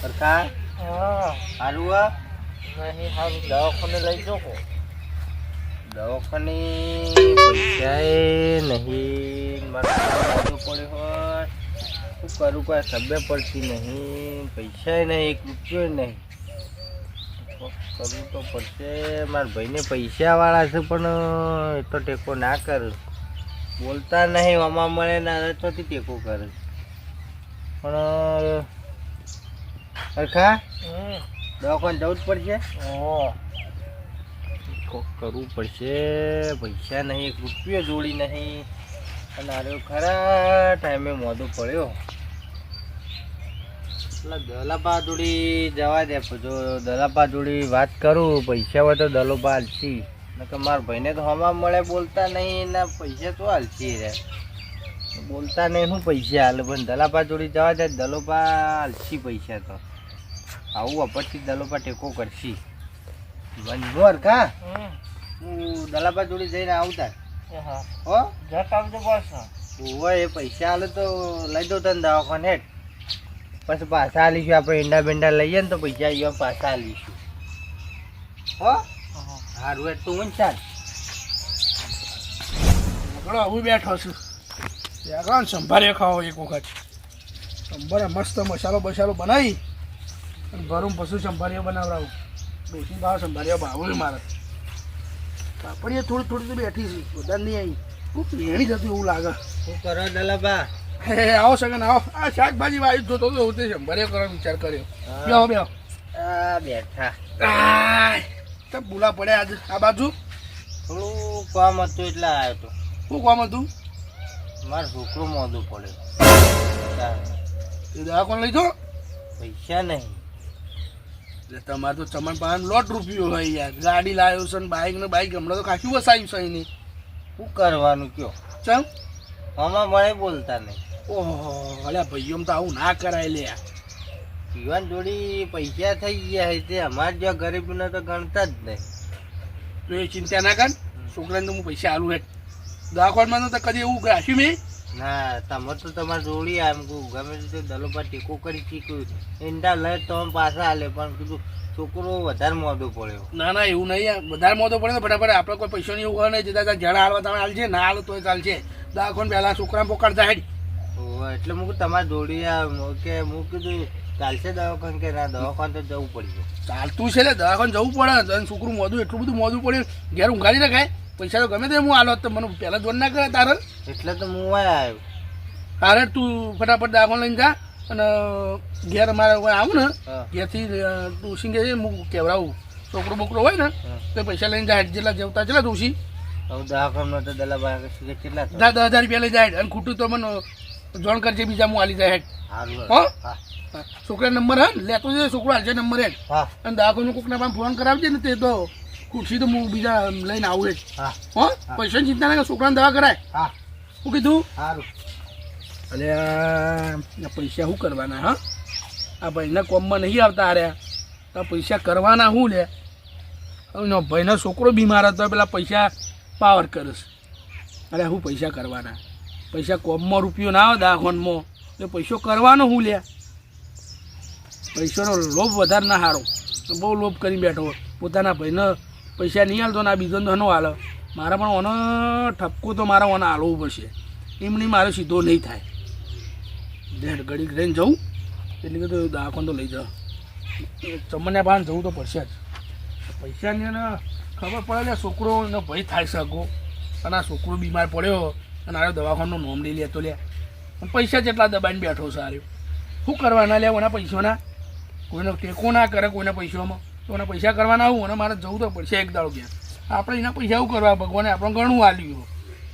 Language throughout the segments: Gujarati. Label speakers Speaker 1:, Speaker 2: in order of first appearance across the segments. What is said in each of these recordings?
Speaker 1: સરકાર સારું આ
Speaker 2: નહીં સારું દવાખાને લઈ જો કો
Speaker 1: દવાખાને પૈસાએ નહીં. મારે મોટું હોય. શું કરું કોઈ સભ્ય પડતી નહીં. પૈસા નહીં એક રૂપિયો નહીં. કરવું તો પડશે. મારા ભાઈને પૈસાવાળા છે પણ એ તો ટેકો ના કરું. બોલતા નહીં આમાં મળે ના તોથી ટેકો કરે. પણ
Speaker 2: હમ.
Speaker 1: દવાખાને જવું જ પડશે? કોક કરવું પડશે પૈસા નહીં એક રૂપિયો જોડી નહીં. અને આરે ખરા ટાઈમે મોડું પડ્યો. એટલે દલાપા જોડી જવા દે જો દલાપા જોડી વાત કરું પૈસા હોય તો દલોપા હાલશી. નકર મારા ભાઈને તો હમા મળે બોલતા નહીં એના પૈસા તો હાલશી રે. બોલતા નહીં શું પૈસા હાલે પણ દલાપા જોડી જવા દે દલોપા હાલશી પૈસા તો. આવું અપરથી દલોપા ટેકો કરશી. બંધોર કા? હું દલાપા જોડી જઈને આવતા.
Speaker 2: હા.
Speaker 1: હો?
Speaker 2: જટ આવજો બસ.
Speaker 1: હોય એ પૈસા હાલે તો લઈ દો તને દવાખાને. હેઠ પછી પાછા આલીશું આપણે ઈંડા બેંડા લઈએ ને તો પૈસા અહીંયા પાછા આલીશું. હો? સારું એટ તું ચાલ.
Speaker 3: ઘણો હું બેઠો છું. ત્યાં સંભારે ખાવો એક વખત. સંભારે મસ્ત મસાલો બસાલો બનાવી. ઘરું પશુ સંભારીઓ બનાવડાવું. ડોસી ભાવ સંભારીઓ ભાવું મારે. પાપડીએ થોડી થોડી બેઠી છે બધા નહીં આવી. ખૂબ લેણી જતું એવું લાગે.
Speaker 1: શું કરો દલાપા
Speaker 3: હે આવો સગન આવો. આ શાકભાજી વાયુ જોતો તો હું તે સંભાળ્યો કરવાનો વિચાર કર્યો. બેહો બેહો.
Speaker 1: આ બેઠા.
Speaker 3: તો બોલા પડે આજે. આ બાજુ?
Speaker 1: થોડું કામ હતું એટલે આવ્યો હતો
Speaker 3: શું કામ હતું?
Speaker 1: મારો છોકરું મોંધું પડ્યો.
Speaker 3: એ કોણ લઈ જાઓ.
Speaker 1: પૈસા નહીં.
Speaker 3: તમારે તો ચમન પાન લોટ રૂપિયો હોય યાર. ગાડી લાવ્યો છે ને બાઇક ને બાઇક હમણાં તો ખાસું વસાયું છે એની.
Speaker 1: શું કરવાનું કયો?
Speaker 3: ચમ?
Speaker 1: આમાં મળે બોલતા નહીં.
Speaker 3: ઓહો અલ્યા ભાઈઓ તો આવું ના કરાય લે.
Speaker 1: પીવાન જોડી પૈસા થઈ ગયા હોય તે. અમારે જો ગરીબને તો ગણતા જ નહીં.
Speaker 3: તો એ ચિંતા ના કર. છોકરાને તો હું પૈસા આલું હે દવાખાનમાં તો કદી એવું રાખ્યું મેં?
Speaker 1: ના તમે તો તમારે જોડી આમ ગમે તે દલો પર ટેકો કરી ચીક્યું ઈંડા લઈ તો પાછા હાલે પણ કીધું છોકરો વધારે મોડું પડ્યો.
Speaker 3: ના ના એવું નહીં વધારે મોતો પડે ને ફટાફટ આપણે કોઈ પૈસા નહીં એવું નહીં જતા જણા હાલવા તમે હાલશે ના હાલો તોય ચાલશે. દવાખાને પહેલા છોકરા પોકાડતા હેડ.
Speaker 1: એટલે કીધું તમારે જોડી કે હું કીધું ચાલશે દવાખાને કે ના દવાખાને તો જવું પડશે.
Speaker 3: ચાલતું છે ને દવાખાન જવું પડે છોકરું મોદું એટલું બધું મોદું પડ્યું ઘેર ઊંઘાડી રખાય. પૈસા તો ગમે તે હું આલો તો મને પહેલાં જોડ ના કરે તારે
Speaker 1: એટલે તો હું આવ્યો.
Speaker 3: તારે તું ફટાફટ દાખલો લઈને જા અને ઘેર અમારે કોઈ આવું ને. ઘેરથી તું સિંગે હું કેવડાવું. છોકરો બોકરો હોય ને તો પૈસા લઈને જાય. જેટલા જેવતા જેટલા તુસી દાદા હજાર રૂપિયા લઈ જાય. અને ખોટું તો મને જોણ કરજે બીજા હું આલી જાય હેડ. હા? છોકરા નંબર હે લેતો જઈએ છોકરો હાલશે નંબર હેડ. અને દવાખાનું કોકના ફોન કરાવજે ને તે તો ખુરશી તો હું બીજા લઈને આવું જ
Speaker 1: હા.
Speaker 3: હો? પૈસાની ચિંતા ના કર, છોકરાને દવા કરાય.
Speaker 1: હા.
Speaker 3: શું કીધું?
Speaker 1: સારું
Speaker 3: અરે આ પૈસા શું કરવાના હા? આ ભાઈના કોમમાં નહીં આવતા આર્યા તો પૈસા કરવાના શું લે. હવે ભાઈનો છોકરો બીમાર હતો પેલા પૈસા પાવર કરીશ અરે શું પૈસા કરવાના. પૈસા કોમમાં રૂપિયો ના આવે દાખવનમાં એટલે પૈસો કરવાનો શું લે. પૈસાનો લોભ વધારે ના હારો. બહુ લોભ કરી બેઠો પોતાના ભાઈને પૈસા નહીં હાલતો ને આ બીજો ધનો હાલ મારે પણ ઓનો ઠપકો તો મારે ઓને હાલવું પડશે. એમની મારે સીધો નહીં થાય. દેડ ઘડીક રહીને જવું એટલે કે તો દવાખાને તો લઈ જાઓ ચમન્યા પાન જવું તો પડશે જ. પૈસાની એને ખબર પડે ને છોકરો એનો ભય થાય શકો અને આ છોકરો બીમાર પડ્યો અને આ દવાખાનું નોમ લઈ લેતો લે. પૈસા જેટલા દબાઈને બેઠો સારું શું કરવાના લે ઓના પૈસાના? કોઈનો ટેકો ના કરે કોઈના પૈસામાં. તો એના પૈસા કરવાના આવું અને મારે જવું તો પડશે એક દાડો ગયા આપણે એના પૈસા એવું કરવા ભગવાને આપણે ઘણું હાલ્યું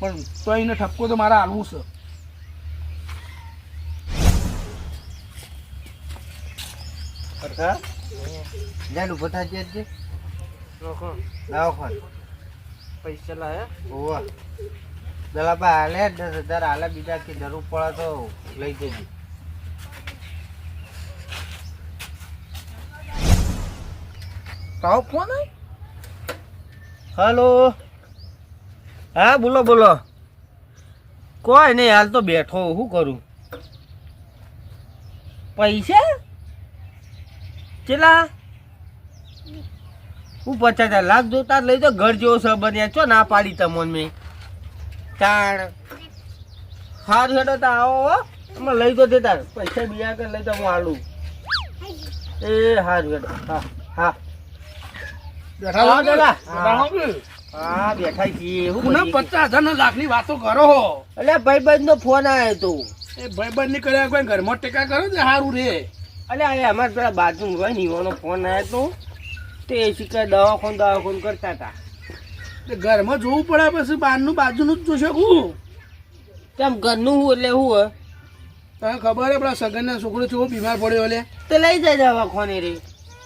Speaker 3: પણ તો એને ઠપકો તો મારે આલવું છે.
Speaker 1: સરખા જાણ ઊભો થાજે આજે
Speaker 2: લોકો
Speaker 1: દવાખાને
Speaker 2: પૈસા લાયા?
Speaker 1: ઓવા દલાબા હાલે દસ હજાર હાલે બીજા કે જરૂર પડે તો લઈ જજો.
Speaker 2: તાવ કોણ
Speaker 1: હલો. હા, બોલો બોલો. કોઈ નહીં, હાલ તો બેઠો શું કરું? પૈસા? કેટલા હું પચાસ હજાર લાખ જોતા લઈ તો ઘર જેવો છે છો ના પાડી તમોન મેં. તાણ. હાર હેડો તો, આવો અમે લઈ તો દેતા પૈસા બીજા કે લઈ તો હું આલું એ, હાર હેડો. હા હા.
Speaker 3: બેઠા
Speaker 1: હા,
Speaker 3: હો કે? બેઠા હા
Speaker 1: બેઠા છીએ. હું
Speaker 3: પચાસ હજાર ના લાખની વાતો કરો હો.
Speaker 1: એટલે ભાઈબંધ નો ફોન આવ્યો તો.
Speaker 3: એ ભાઈબંધની કર્યા કોઈ ઘરમાં ટેકા કરો ને સારું રે.
Speaker 1: અલ્યા એ અમારે પેલા બાજુ હોય ને એવાનો ફોન આવ્યો તો તે શીખર દવાખાન દવાખાન કરતા હતા.
Speaker 3: તે ઘરમાં જોવું પડે પછી બહારનું બાજુનું જ જોશે હું.
Speaker 1: તેમ ઘરનું હું એટલે હું હોય
Speaker 3: તને ખબર હે પેલા સગનના છોકરો છે બીમાર પડ્યો એટલે
Speaker 1: તે લઈ જાય દવાખાને રે.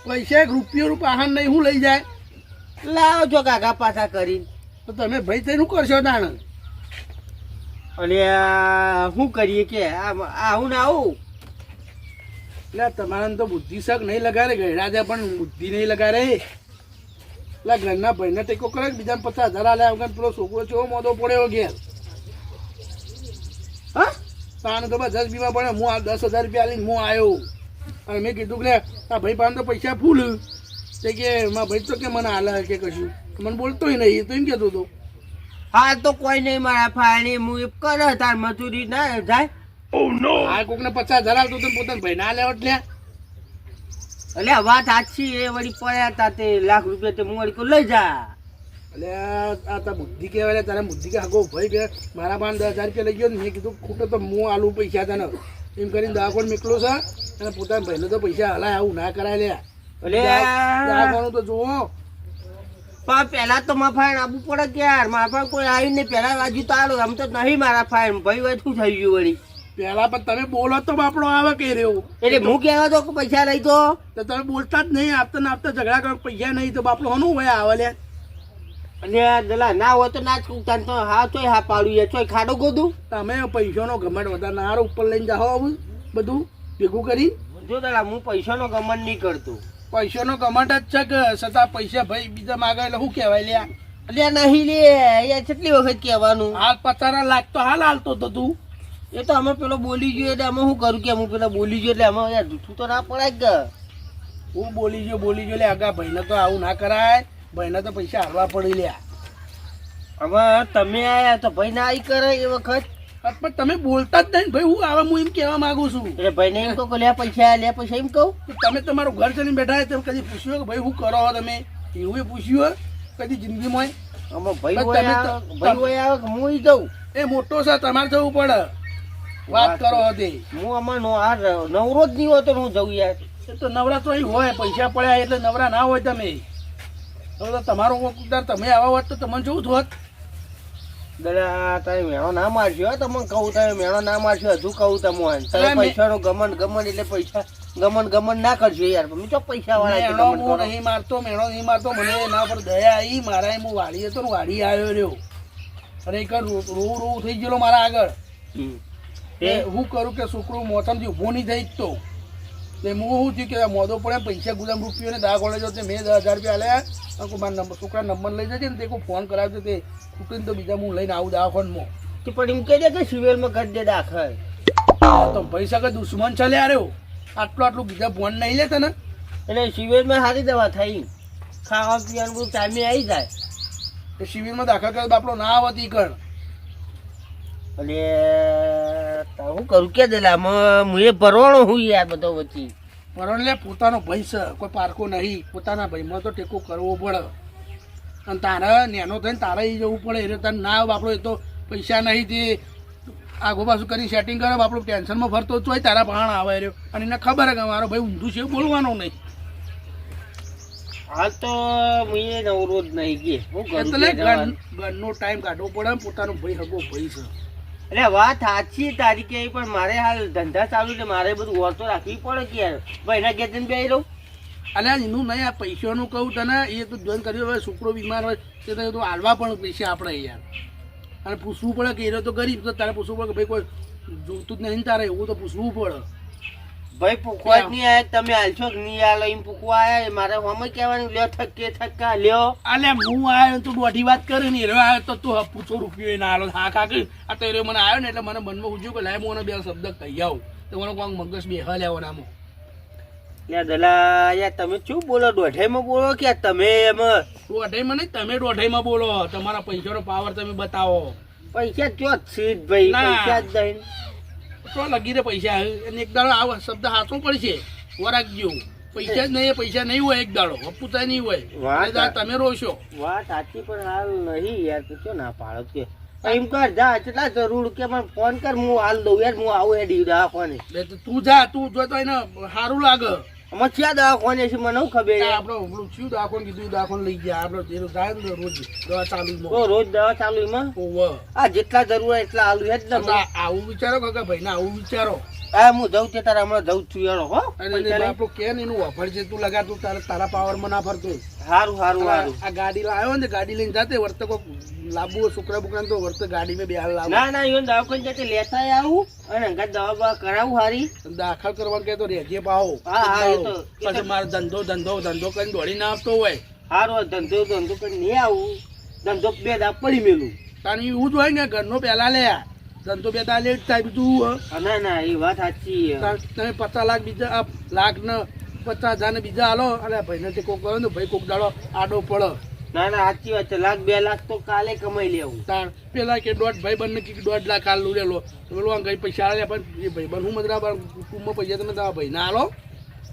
Speaker 3: પૈસા એક રૂપિયો રૂપ આહાર નહીં હું લઈ જાય.
Speaker 1: લાવો છો કાકા પાછા કરી
Speaker 3: તો તમે ભાઈ થઈને શું કરશો તાણ
Speaker 1: અને શું કરીએ કે? આવું ને આવું.
Speaker 3: એટલે તમારા તો બુદ્ધિ શક નહીં લગાડે ગયડા છે પણ બુદ્ધિ નહીં લગાડે. એટલે ઘરના ભાઈને ટેકો કરે બીજા પચાસ હજાર આલ્યા વગર પેલો છોકરો છે મોદો પડ્યો ઘેર હા? તાણ તો બસ દસ બીમા પડે હું આ દસ હજાર રૂપિયા લઈને હું આવ્યો. અને મેં કીધું કે આ ભાઈ પાસે તો પૈસા ફૂલ. તે કે માં ભાઈ તો કે મને હાલે કે કશું? મને બોલતોય નહીં એ તો એમ કહેતો હતો.
Speaker 1: હા તો કોઈ નહીં મારા ફાયણી હું એ કરે તાર મજૂરી ના જાય.
Speaker 3: આ કોકને પચાસ હજાર આલતો તો પોતાના ભાઈ ના લેવટ લે
Speaker 1: એટલે વાત સાચી એ વળી પડ્યા તા તે લાખ રૂપિયા તે હું વળી લઈ જા.
Speaker 3: એટલે આ તા બુદ્ધિ કહેવાય તારે બુદ્ધિ કે આગો ભાઈ કે મારા બાન દસ હજાર રૂપિયા લઈ ગયો ને મેં કીધું ખોટો તો હું આલુ પૈસા તને. એમ કરીને દવાખાને નીકળો છે અને પોતાના ભાઈને તો પૈસા હલાય આવું ના કરાય લે તો જુઓ.
Speaker 1: પણ પેલા તો મારા ફાઇન આપવું પડે કે યાર? મારા પાસે કોઈ આવી નહીં. પેલા બાજુ તો આલો. આમ તો નહીં મારા ફાયણ ભાઈ વાત શું થઈ ગયું વળી?
Speaker 3: પેલા પણ તમે બોલો તો આપણો આવે કે રહ્યો
Speaker 1: એટલે હું કહેવા તો પૈસા લઈ તો?
Speaker 3: તમે બોલતા જ નહીં. આપતા ને આપતા ઝઘડા કરો. પૈસા નહીં તો બાપડો હનું હોય આવે લે
Speaker 1: અને દલા ના હોય તો ના જ તને તો હા ચોય હા પાડું ચોય ખાડો ગોધું
Speaker 3: તમે પૈસાનો ગમટ વધારે ના ઉપર લઈને જાઓ આવું બધું. ભેગું કરી
Speaker 1: જો દલા હું પૈસાનો ગમન નહીં કરતો.
Speaker 3: પૈસાનો કમાટ જ છે કે છતાં પૈસા ભાઈ બીજા માગે એટલે શું કહેવાય લ્યા?
Speaker 1: એટલે નહીં લે યાર કેટલી વખત કહેવાનું?
Speaker 3: હાલ પચારા લાખ તો હાલ હાલતો તો તું.
Speaker 1: એ તો અમે પેલો બોલી ગયો એટલે અમે શું કરું કે હું પેલા બોલી ગયો એટલે અમે યાર જૂઠું તો ના પડાય કે.
Speaker 3: હું બોલી ગયો બોલી ગયો એટલે આગા ભાઈને તો આવું ના કરાય. ભાઈને તો પૈસા હાલવા પડી લ્યા.
Speaker 1: હવે તમે આયા તો ભાઈ ના આવી કરે એ વખત.
Speaker 3: પણ તમે બોલતા જ નહીં ભાઈ હું આવા હું એમ કહેવા માંગુ છું.
Speaker 1: એટલે ભાઈને એમ કહું લે પૈસા લે પૈસા એમ કહું.
Speaker 3: તમે તમારું ઘર ચલીને બેઠા હોય તમે કદી પૂછ્યું કે ભાઈ હું કરો તમે? એવું એ પૂછ્યું હોય કદી જિંદગીમાં?
Speaker 1: અમે ભાઈ હોય ભાઈ હોય આવે કે હું જઉં?
Speaker 3: એ મોટો છે તમારે જવું પડે. વાત કરો હતી
Speaker 1: હું આમાં નો આ નવરો જ નહીં હોતો તો હું જઉં યાર.
Speaker 3: એ તો નવરા તો અહીં હોય પૈસા પડ્યા એટલે નવરા ના હોય તમે. તો તમારો તમે આવા હોત તો તમને જોવું થોત
Speaker 1: દલા તમે મેળો ના મારશો તમને કહું તમે મેળો ના મારશો હજુ કહું તમને. તમે
Speaker 3: મેં-
Speaker 1: ગમન ગમન એટલે પૈસા ગમન ગમન ના કરજો યાર તો પૈસા વાળા
Speaker 3: મેળો હું નહીં મારતો મેળો નહીં મારતો મને એના પર દયા આવી મારા હું વાડી હતો વાડી આવ્યો રહ્યો. એક રોવું રોવું થઈ ગયેલો મારા આગળ. તે હું? કરું કે છોકરું મોતમથી ઊભો નહીં થઈ જ તો તે હું શું થયું કે મોદો પડે પૈસા ગુલામ રૂપિયો ને દા કોલેજો તે મેં દસ હજાર રૂપિયા આલ્યા અને મારા નંબર છોકરા નંબર લઈ જજે ને તે કોઈ ફોન કરાવજો તે ખૂટીને તો બીજા હું લઈને આવું દવાખાનમાં.
Speaker 1: તે પણ એમ કહી દે કે સિવિલમાં કરી દે દાખલ.
Speaker 3: તો પૈસા કે દુશ્મન ચાલે આવ્યો આટલું આટલું બીજા ફોન નહીં લેતા ને
Speaker 1: એટલે સિવિલમાં સારી દવા થઈ. ખાવા પીવાનું બધું ટાઈમે આવી જાય.
Speaker 3: એ સિવિલમાં દાખલ કરે બાપડો ના આવતી કણ
Speaker 1: અને તો હું કરું કે દેલા એ ભરવાનો હું યાર બધો વચ્ચે.
Speaker 3: ભરણ લે પોતાનો ભાઈ છે કોઈ પારકો નહીં. પોતાના ભાઈમાં તો ટેકો કરવો પડે. અને તારે નેનો થઈને તારે એ જવું પડે એટલે તને ના બાપડો એ તો પૈસા નહીં તે. આગો પાછું કરી સેટિંગ કરે બાપડો ટેન્શનમાં ફરતો તોય તારા ભાણ આવે રહ્યો. અને એને ખબર કે મારો ભાઈ ઊંધું છે બોલવાનું નહીં.
Speaker 1: હાલ તો હું એ નવરો જ નહીં કરું
Speaker 3: એટલે? ઘરનો ટાઈમ કાઢવો પડે પોતાનો ભાઈ હગો ભાઈ છે.
Speaker 1: એટલે વાત સાચી તારી કે, પણ મારે હાલ ધંધા ચાલુ છે, મારે બધું ઓર તો રાખવી પડે કે યાર? ભાઈના ઘેર જઈને બેસી રહું?
Speaker 3: અલ્યા, એનું નહીં, આ પૈસાનું કહું તને, એ તો જોઈન કર્યું, હવે છોકરો બીમાર હોય, તે તો હાલવા પણ પૈસા આપણે યાર. અને પૂછવું પડે કે એ તો ગરીબ, તો તારે પૂછવું પડે કે ભાઈ, કોઈ જોતું જ નહીં તારે, એવું તો પૂછવું પડે.
Speaker 1: ભાઈ પૂકવા જ નહીં આયા તમે હાલશો કે નહીં હાલો એમ પૂકવા આયા મારે હમે કહેવાનું લ્યો થકે થક્કા લ્યો.
Speaker 3: અલે હું આવ્યો તું દોઢી વાત કરે ને એરો આવ્યો તો તું પૂછો રૂપિયો એને હાલો હા કાકી આ તો એરો મને આવ્યો ને એટલે મને મનમાં પૂછ્યું કે લાય મને બે શબ્દ કહી આવું. તો મને કોઈક મગજ બે હલ આવો નામો
Speaker 1: લે દલા યાર તમે શું બોલો? દોઢાઈમાં બોલો કે તમે એમાં
Speaker 3: દોઢાઈમાં નહીં તમે દોઢાઈમાં બોલો. તમારા પૈસાનો પાવર તમે બતાવો.
Speaker 1: પૈસા ચોથ જ ભાઈ? પૈસા જ દઈને
Speaker 3: તો લગી રે પૈસા. અને એક દાડો આ શબ્દ હાથો પડશે. વરાગ જેવું પૈસા જ નહીં પૈસા નહીં હોય એક દાડો. અપુતા નહીં હોય. એ તમે રોશો.
Speaker 1: વાત સાચી પણ હાલ નહીં યાર તું ના પાડો કે. એમ કર જા કેટલા જરૂર કે મને ફોન કર હું હાલ દઉં યાર હું આવું હેડી દવાખાને
Speaker 3: બે તું જા તું જો તો એને સારું લાગે.
Speaker 1: અમે ક્યાં દવાખાને છે મને ખબર?
Speaker 3: આપણો પેલું થયું દાખોન કીધું દાખોન લઈ ગયા. આપણો જેનું જાય ને રોજ દવા ચાલુ
Speaker 1: રોજ દવા ચાલુ એમાં આ જેટલા જરૂર એટલા આલુ હે.
Speaker 3: જ આવું વિચારો કાકા ભાઈ ના આવું વિચારો.
Speaker 1: હા હું જઉં તે તારા હમણાં જઉં છું યાર હો.
Speaker 3: આપણું કે ને એનું વફર છે તું લગાતું તારા તારા પાવરમાં ના ફરતો.
Speaker 1: હારું હારું
Speaker 3: આ આ ગાડી લાવ્યો ને ગાડી લઈને જાતે વર્ત કોક લાંબુ છોકરા બોકરા તો વર્ત ગાડી મેં બેહાલ લાવો.
Speaker 1: ના ના ઈવન દવાખાને જતે લેતા આવું અને અંગાત દવા બવા કરાવું હારી.
Speaker 3: દાખલ કરવા કે તો રેજે પાવો
Speaker 1: હા, હા, એ તો-
Speaker 3: પછી મારો ધંધો ધંધો ધંધો કરીને દોડી ના આપતો હોય.
Speaker 1: હારું ધંધો ધંધો કરી નહીં આવું. ધંધો બે દા પડી મેલું.
Speaker 3: તાણી એવું જ હોય ને ઘરનો પહેલા લે ધંધો બે દા લેટ થાય બીજું
Speaker 1: ના ના એ વાત સાચી
Speaker 3: તમે પચાસ લાખ બીજા લાખ ને પચાસ હજાર ને બીજા હાલો અને ભાઈને તે કોક કરો ને ભાઈ કોક દાડો આડો પડે
Speaker 1: ના ના સાચી વાત છે. લાખ બે લાખ તો કાલે કમાઈ લેવું.
Speaker 3: તાર પેલા કે દોઢ ભાઈ બંને કે દોઢ લાખ હાલ લેલો તો પેલો આ ગઈ પૈસા આલે પણ એ ભાઈ બન હું મતલબ કુટુંબમાં પૈસા તમે તારા ભાઈ ના હાલો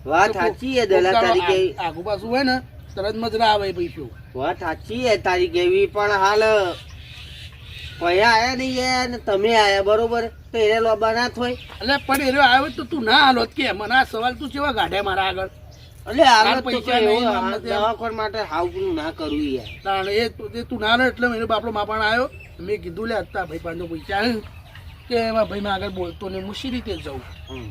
Speaker 1: વાત સાચી છે દલા તારી કે
Speaker 3: આગુ પાછું હોય ને તરત મજરા આવે પૈસો.
Speaker 1: વાત સાચી છે તારી કેવી પણ હાલ પૈયા આયા નહીં યાર ને તમે આયા બરોબર? તો એને લોબા ના થોય.
Speaker 3: એટલે પણ એનો આવ્યો તો તું ના હાલો કે મને આ સવાલ તું કેવા ગાઢે મારા આગળ?
Speaker 1: એટલે આગળ
Speaker 3: પૈસા નહીં,
Speaker 1: માટે હાવનું ના કરવું યાર.
Speaker 3: તાણ એ તું- ના રહ્યો એટલે એનો બાપડો માપાણ આવ્યો. મેં કીધું લે અત્યારે ભાઈ પાંચસો પૈસા કે એમાં ભાઈ મેં આગળ બોલતો ને હું સી રીતે જાઉં?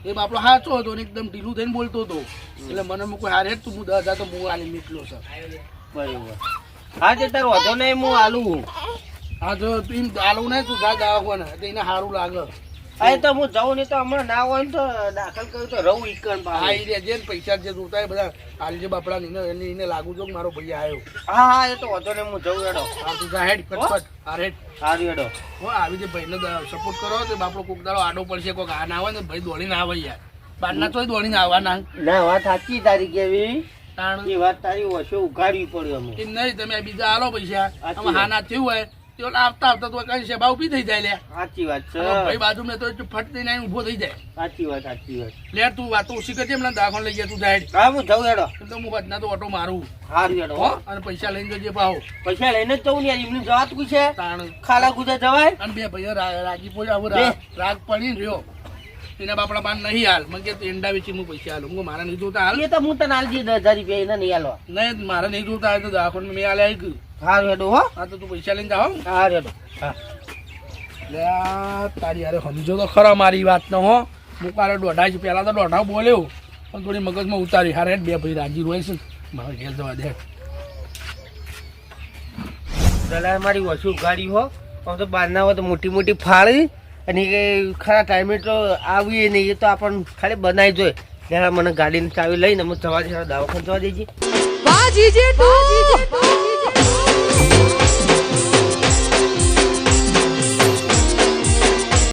Speaker 3: એ બાપડો સાચો હતો ને એકદમ ઢીલું થઈને બોલતો હતો. એટલે મને મૂકો હારે તું હું દસ હજાર તો હું આલી નીકળ્યો છે
Speaker 1: બરોબર. હા તે તારો વધો નહીં હું આલું
Speaker 3: હા જો તું એમ નહીં તું જા દવાખાને તો એને સારું લાગે.
Speaker 1: આ તો હું જાઉં નહીં તો હમણાં ના હોય ને તો દાખલ કર્યું તો રહું
Speaker 3: હા એ જે પૈસા જે જોતા હોય બધા આલજે બાપડા એને- એને એને લાગુ જો કે મારો ભાઈ આવ્યો
Speaker 1: હા હા એ તો વધો નહીં હું જઉં હેડો.
Speaker 3: હા તું જા હેડ ફટફટ હા હેડ.
Speaker 1: સારું હેડો.
Speaker 3: હો આવી જે ભાઈને સપોર્ટ કરો તો બાપડો કોક દાડો આડો પડશે કોક આ ના આવે ને ભાઈ દોડીને આવે યાર. બહારના તોય દોડીને આવવાના.
Speaker 1: ના વાત સાચી તારી કેવી
Speaker 3: તાણ
Speaker 1: એ વાત તારી ઓછો ઉઘાડવી પડ્યો અમે
Speaker 3: નહીં તમે બીજા આલો પૈસા. આમાં હા ના થયું હોય તો આવતા આવતા તો કઈ છે ભાવ પી થઈ જાય લે.
Speaker 1: સાચી વાત છે.
Speaker 3: ભાઈ બાજુ મેં તો ફટ દઈને ઊભો થઈ જાય.
Speaker 1: સાચી વાત સાચી વાત.
Speaker 3: લે તું વાતો ઓછી કરજે મને દાખલ લઈ જાય તું જાય.
Speaker 1: હા હું જઉં હેડો.
Speaker 3: તો હું બદના તો ઓટો મારું.
Speaker 1: સારું હેડો.
Speaker 3: હો અને પૈસા લઈને જજે ભાવ
Speaker 1: પૈસા લઈને જ જવું ને યાર જવાત કુ
Speaker 3: છે?
Speaker 1: ખાલા ગુજર જવાય?
Speaker 3: અને બે ભાઈ રાજી પોજા હવે રાગ પડી રહ્યો. એના બાપડા પાન નહીં હાલ. મને કે એંડા વેચી હું પૈસા હાલ હું મારા નહીં જોતા હાલ.
Speaker 1: એ તો હું તને દસ હજાર રૂપિયા એને નહીં હાલવા
Speaker 3: નહીં મારા નહીં જોતા હાલ તો દાખલ મેં હાલે આવી ગયું
Speaker 1: સારું હેડો હો.
Speaker 3: હા તો તું પૈસા લઈને જાઓ.
Speaker 1: સારું હેડો. હા.
Speaker 3: તારી અરે સમજો તો ખરા મારી વાત ન હો. હું કાલે દોઢા જ પહેલાં તો દોઢા બોલ્યો. પણ થોડી મગજમાં ઉતારી. હારે બે ભાઈ રાજી રોય છે. મારે ઘેર જવા દે.
Speaker 1: દલાલ મારી ઓછું ઉઘાડી હો. આમ તો બહારના હોય તો મોટી મોટી ફાળી અને એ ખરા ટાઈમે તો આવીએ નહીં એ તો આપણને ખાલી બનાવી જોઈએ. ત્યારે મને ગાડીની ચાવી લઈને અમે જવા દે દવાખાને જવા દેજે
Speaker 4: વાહ જીજે તું.